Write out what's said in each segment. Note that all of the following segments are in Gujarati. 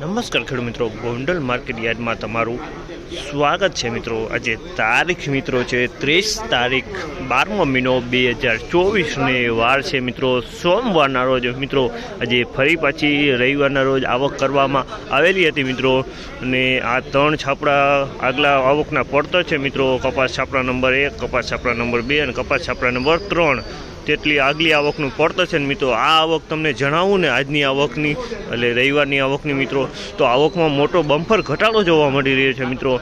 નમસ્કાર ખેડૂત મિત્રો. ગોંડલ માર્કેટ યાર્ડમાં તમારું સ્વાગત છે મિત્રો. આજે તારીખ મિત્રો છે ત્રીસ તારીખ, બારમો મહિનો બે હજાર ચોવીસને વાર છે મિત્રો. સોમવારના રોજ મિત્રો આજે ફરી પાછી રવિવારના રોજ આવક કરવામાં આવેલી હતી મિત્રો. અને આ ત્રણ છાપડા આગલા આવકના પડતર છે મિત્રો. કપાસ છાપડા નંબર એક, કપાસ છાપડા નંબર બે અને કપાસ છાપડા નંબર ત્રણ. તેટલી આગલી આવકનું પડતર છે ને મિત્રો, આ આવક તમને જણાવું ને આજની આવકની, એટલે રવિવારની આવકની મિત્રો. તો આવકમાં મોટો બમ્ફર ઘટાડો જોવા મળી રહ્યો છે મિત્રો.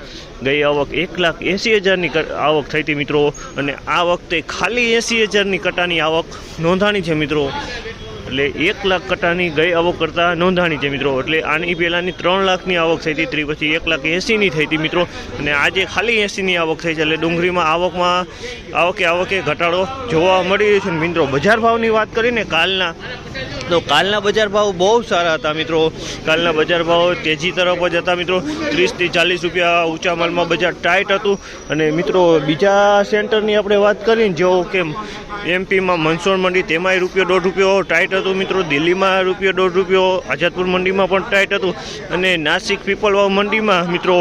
ગઈ આવક એક લાખ એંસી હજારની આવક થઈ હતી મિત્રો. અને આ વખતે ખાલી એંસી હજારની કટાની આવક નોંધાણી છે મિત્રો. એટલે એક લાખ કટાની ગઈ આવક કરતાં નોંધાણી છે મિત્રો. એટલે આની પહેલાંની ત્રણ લાખની આવક થઈ હતી ત્રી પછી એક લાખ એંસીની થઈ હતી મિત્રો. અને આજે ખાલી એંસીની આવક થઈ છે. એટલે ડુંગળીમાં આવકમાં આવકે આવકે ઘટાડો જોવા મળી રહ્યો છે. મિત્રો, બજાર ભાવની વાત કરીને કાલના તો કાલના બજાર ભાવ બહુ સારા હતા મિત્રો. કાલના બજાર ભાવ તેજી તરફ જ હતા મિત્રો. ત્રીસથી ચાલીસ રૂપિયા ઊંચા માલમાં બજાર ટાઈટ હતું. અને મિત્રો, બીજા સેન્ટરની આપણે વાત કરીએ ને જેવો કે એમપીમાં મનસોર મંડી, તેમાંય રૂપિયો દોઢ રૂપિયો ટાઈટ હતું મિત્રો, દિલ્હીમાં રૂપિયો, દોઢ રૂપિયો, આઝાદપુર મંડીમાં પણ ટાઈટ હતું. અને નાસિક પીપલવાવ મંડીમાં, મિત્રો,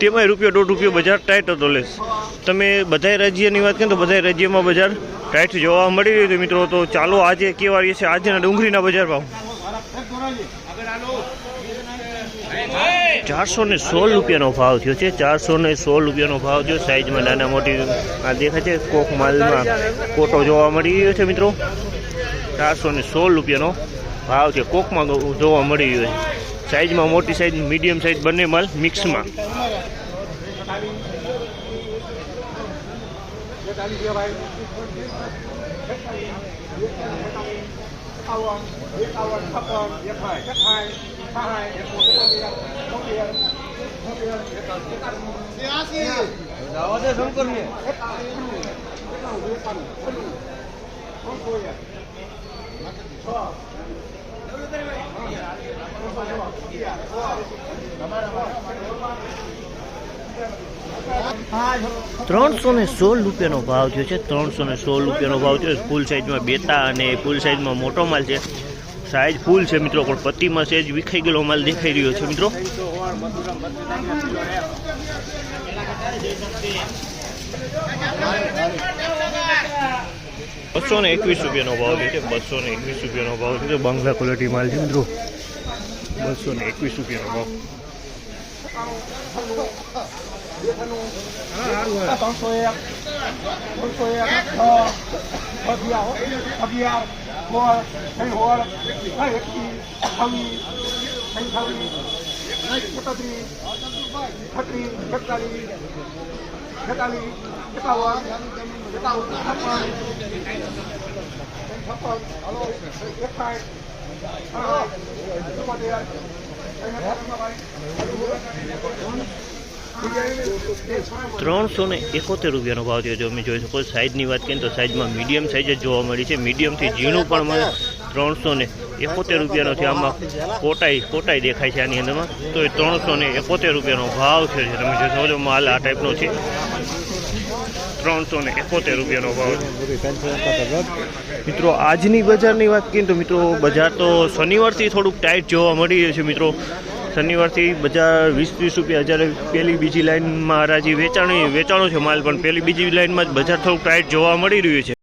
તેમાંય રૂપિયો, દોઢ રૂપિયો બજાર ટાઈટ હતો લેસ તમે બધાય રાજ્યની વાત કરીએ તો બધાય રાજ્યમાં બજાર ટાઈટ જોવા મળી રહ્યું છે, મિત્રો. તો ચાલો, આજે કેવા છે આજના ડુંગળીના બજાર ભાવ. ચારસો ને સોળ રૂપિયાનો ભાવ થયો છે ચારસો ને સોળ રૂપિયાનો ભાવ થયો. સાઈઝમાં નાના મોટી આ દેખાય છે, કોક માલમાં કોટો જોવા મળી રહ્યો છે, મિત્રો. ચારસો ને સોળ રૂપિયાનો ભાવ છે. કોકમાં જોવા મળી છે. સાઈઝમાં મોટી સાઈઝ, મીડિયમ સાઈઝ બંને માલ મિક્સમાં. ત્રણસો ને સોળ રૂપિયાનો ભાવ થયો છે ત્રણસો ને સોળ રૂપિયાનો ભાવ થયો ફૂલ સાઈઝમાં બેતા અને ફૂલ સાઈઝમાં મોટો માલ છે. સાઈઝ ફૂલ છે મિત્રો, પણ પત્તીમાં સેજ વિખાઈ ગયેલો માલ દેખાઈ રહ્યો છે મિત્રો. બસો ને એકવીસ રૂપિયાનો ભાવ છે બસો ને એકવીસ રૂપિયાનો ભાવ છે બાંગ્લા ક્વોલિટી માલ છે મિત્રો બસો ને એકવીસ રૂપિયાનો ભાવ અગિયાર છત્રીસ એકતાલીસ બેતાલીસ એકાવન એકાવન, છપ્પન છપ્પન એકાઠ ત્રણસો ને એકોતેર રૂપિયાનો ભાવ થયો જો અમે જોઈ શકો છો. સાઈઝની વાત કરીએ તો સાઈઝમાં મીડિયમ સાઈઝ જ જોવા મળી છે મીડિયમથી ઝીણું પણ મને ત્રણસો ને એકોતેર રૂપિયાનો આમાં કોટાઈ કોટાઈ દેખાય છે આની અંદરમાં. તો એ ત્રણસો ને એકોતેર રૂપિયાનો ભાવ છે તમે જોઈ શકો છો. માલ આ ટાઈપનો છે. ત્રણસો ને એકોતેર રૂપિયાનો ભાવ મિત્રો, આજની બજારની વાત કરીએ તો મિત્રો, બજાર તો શનિવારથી થોડુંક ટાઈટ જોવા મળી રહ્યું છે મિત્રો. શનિવારથી બજાર વીસ, ત્રીસ રૂપિયા જ્યારે પેલી બીજી લાઇનમાં હરાજી વેચાણી, વેચાણો છે માલ. પણ પહેલી બીજી લાઇનમાં જ બજાર થોડુંક ટાઈટ જોવા મળી રહ્યું છે.